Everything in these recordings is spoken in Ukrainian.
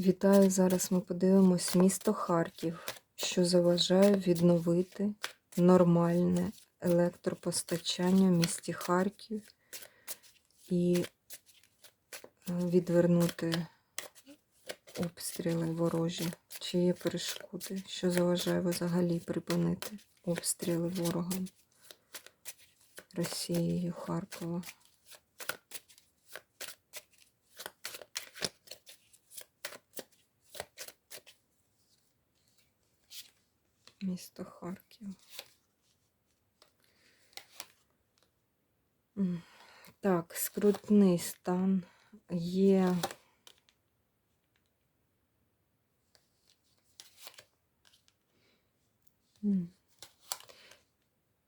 Вітаю! Зараз ми подивимось місто Харків, що заважає відновити нормальне електропостачання в місті Харків і е, відвернути обстріли ворожі. Чи є перешкоди, що заважає взагалі припинити обстріли ворогом Росією Харкова? Місто Харків. Так, скрутний стан є.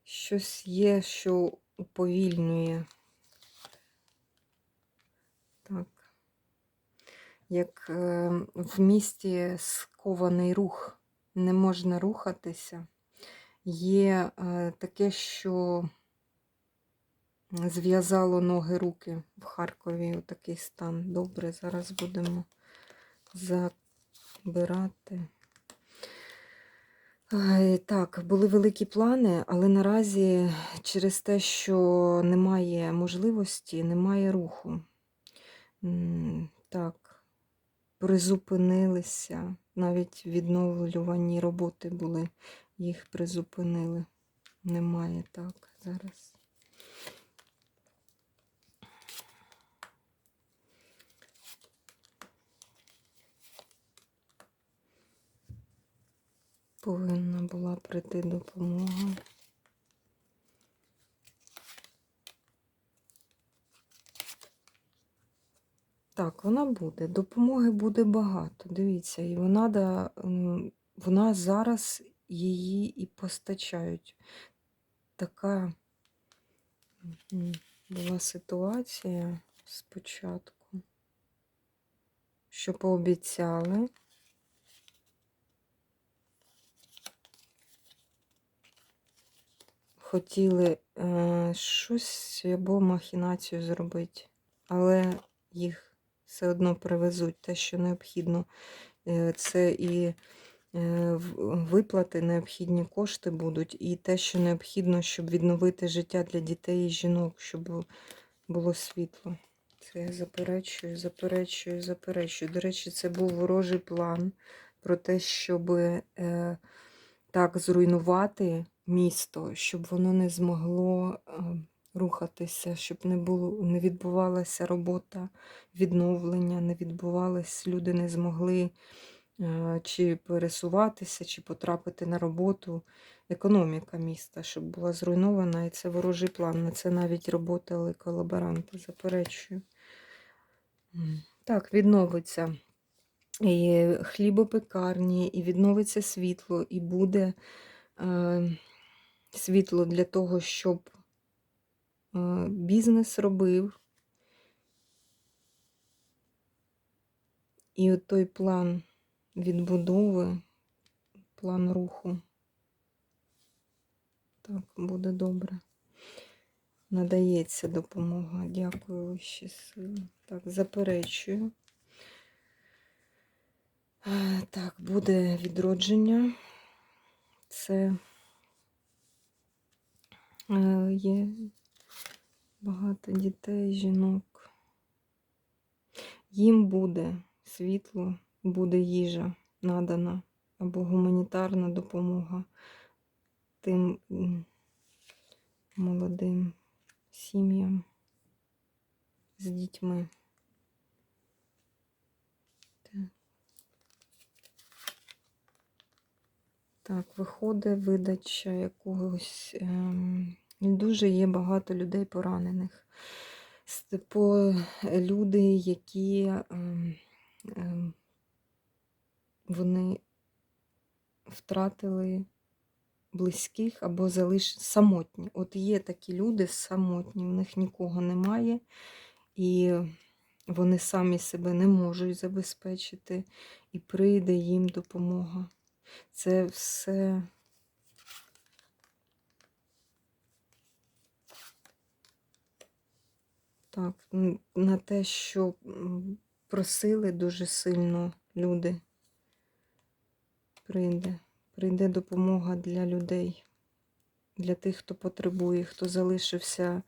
Щось є, що уповільнює. Так. Як е, в місті скований рух не можна рухатися. Є е, таке, що зв'язало ноги руки в Харкові такий стан. Добре, зараз будемо забирати. Так, були великі плани, але наразі через те, що немає можливості, немає руху. Так, призупинилися, навіть відновлювані роботи були, їх призупинили. Немає так зараз. Повинна була прийти допомога. Так, вона буде. Допомоги буде багато. Дивіться, і вона, вона зараз її і постачають. Така була ситуація спочатку, що пообіцяли. Хотіли е, щось або махінацію зробити, але їх все одно привезуть те, що необхідно. Е, Це і е, виплати, необхідні кошти будуть, і те, що необхідно, щоб відновити життя для дітей і жінок, щоб було світло. Це я заперечую, заперечую, заперечую. До речі, це був ворожий план про те, щоб е, так зруйнувати місто, щоб воно не змогло е, рухатися, щоб не було, не відбувалася робота відновлення, не відбувалось, люди не змогли е, чи пересуватися, чи потрапити на роботу. Економіка міста, щоб була зруйнована, і це ворожий план. На це навіть роботали колаборанти, заперечую. Так, відновиться і хлібопекарні, і відновиться світло, і буде е, світло для того, щоб бізнес робив. І от той план відбудови, план руху. Так, буде добре. Надається допомога. Дякую вищі сили. Так, заперечую. Е, Так, буде відродження. Це е, є багато дітей, жінок. Їм буде світло, буде їжа надана або гуманітарна допомога тим молодим сім'ям з дітьми. Так. Виходить видача якогось. І дуже є багато людей поранених. По люди, які ем, ем, вони втратили близьких або залиш самотні. От є такі люди самотні, в них нікого немає, і вони самі себе не можуть забезпечити, і прийде їм допомога. Це все. Так, на те, що просили дуже сильно люди. Прийде. Прийде допомога для людей, для тих, хто потребує, хто залишився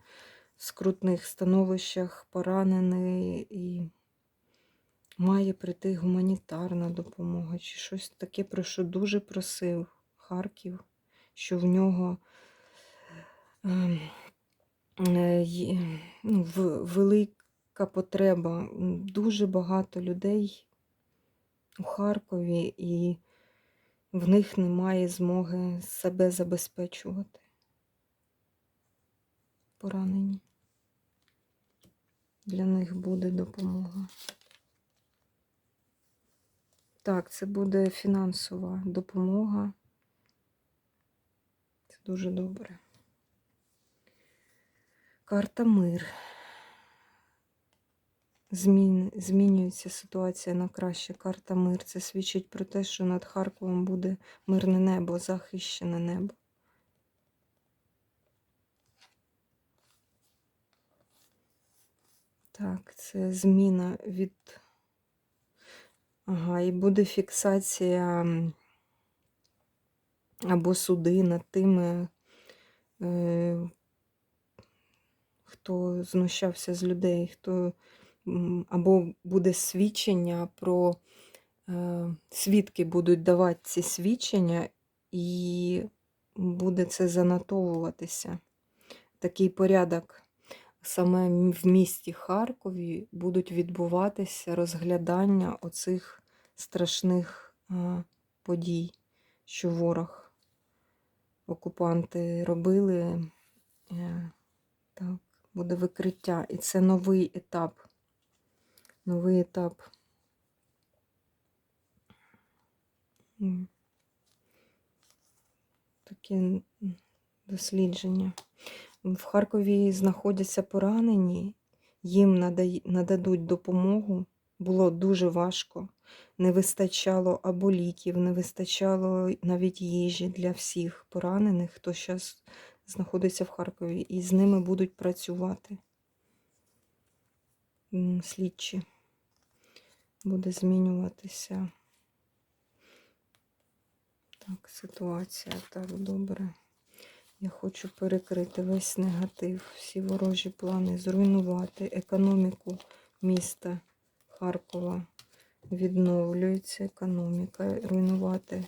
в скрутних становищах, поранений і має прийти гуманітарна допомога чи щось таке, про що дуже просив Харків, що в нього ем, ну, в- велика потреба. Дуже багато людей у Харкові, і в них немає змоги себе забезпечувати. Поранені. Для них буде допомога. Так, це буде фінансова допомога. Це дуже добре. Карта мир. Змін, змінюється ситуація на краще. Карта мир. Це свідчить про те, що над Харковом буде мирне небо, захищене небо. Так, це зміна від. Ага, і буде фіксація або суди над тими, е, хто знущався з людей, хто або буде свідчення про е, свідки будуть давати ці свідчення, і буде це занотовуватися. Такий порядок. Саме в місті Харкові будуть відбуватися розглядання оцих страшних е, подій, що ворог, окупанти робили. Е, Так, буде викриття. І це новий етап. Новий етап. Таке дослідження. В Харкові знаходяться поранені, їм нададуть допомогу. Було дуже важко. Не вистачало або ліків, не вистачало навіть їжі для всіх поранених, хто зараз знаходиться в Харкові, і з ними будуть працювати слідчі. Буде змінюватися. Так, ситуація так добре. Я хочу перекрити весь негатив, всі ворожі плани, зруйнувати економіку міста Харкова. Відновлюється економіка, руйнувати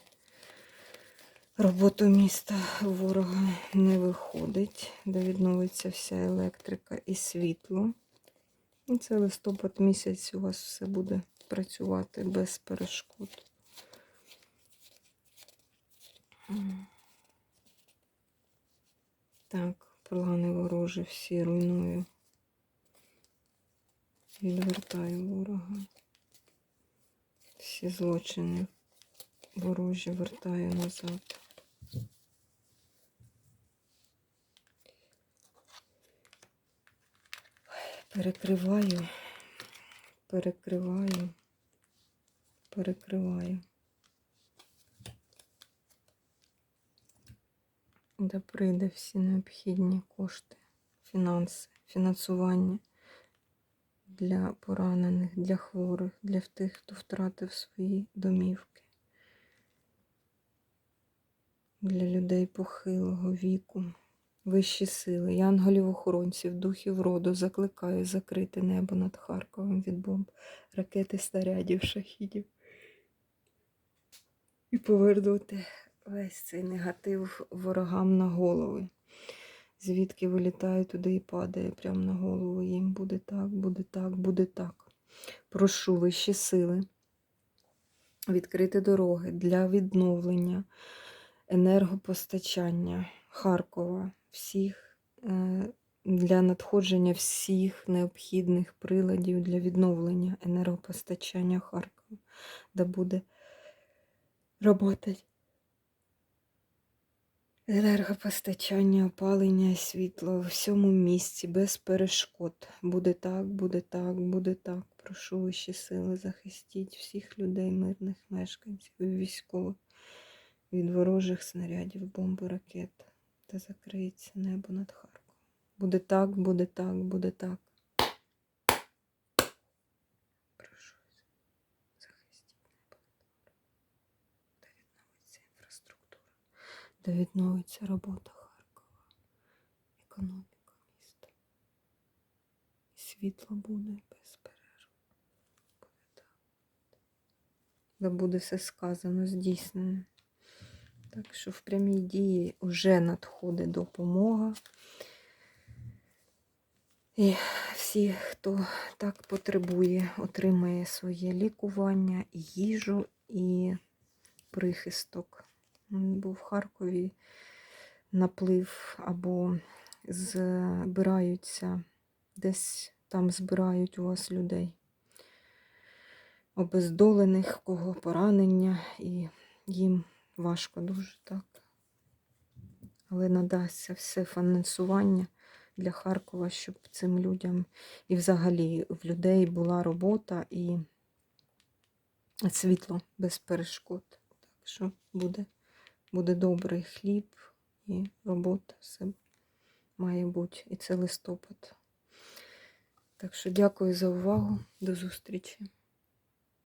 роботу міста ворога не виходить, де відновиться вся електрика і світло. І це листопад місяць у вас все буде працювати без перешкод. Так, плани ворожі всі руйную. Відвертаю ворога. Всі злочини ворожі вертаю назад. Перекриваю, перекриваю, перекриваю. де прийде всі необхідні кошти, фінанси, фінансування для поранених, для хворих, для тих, хто втратив свої домівки, для людей похилого віку, вищі сили, янголів-охоронців, духів роду закликаю закрити небо над Харковом від бомб, ракети, снарядів, шахідів. І повернути весь цей негатив ворогам на голови. Звідки вилітає туди і падає прямо на голову. Їм буде так, буде так, буде так. Прошу вищі сили відкрити дороги для відновлення енергопостачання Харкова, всіх е, для надходження всіх необхідних приладів для відновлення енергопостачання Харкова, де буде роботи енергопостачання, опалення, світло у всьому місці, без перешкод. Буде так, буде так, буде так. Прошу вищі сили, захистіть всіх людей, мирних мешканців військових від ворожих снарядів, бомб, ракет та закриється небо над Харковом. Буде так, буде так, буде так. Прошу захистіть небо Де відновиться інфраструктура, де відновиться робота Харкова, економіка міста. І світло буде безперервно. Буде так. Де буде все сказано, здійснене. Так що в прямій дії вже надходить допомога. І всі, хто так потребує, отримає своє лікування, їжу і прихисток. Бо в Харкові наплив або збираються, десь там збирають у вас людей. Обездолених, кого поранення, і їм важко дуже так. Але надасться все фінансування для Харкова, щоб цим людям і взагалі в людей була робота і світло без перешкод. Так що буде, буде добрий хліб і робота. Все має бути. І це листопад. Так що дякую за увагу. До зустрічі.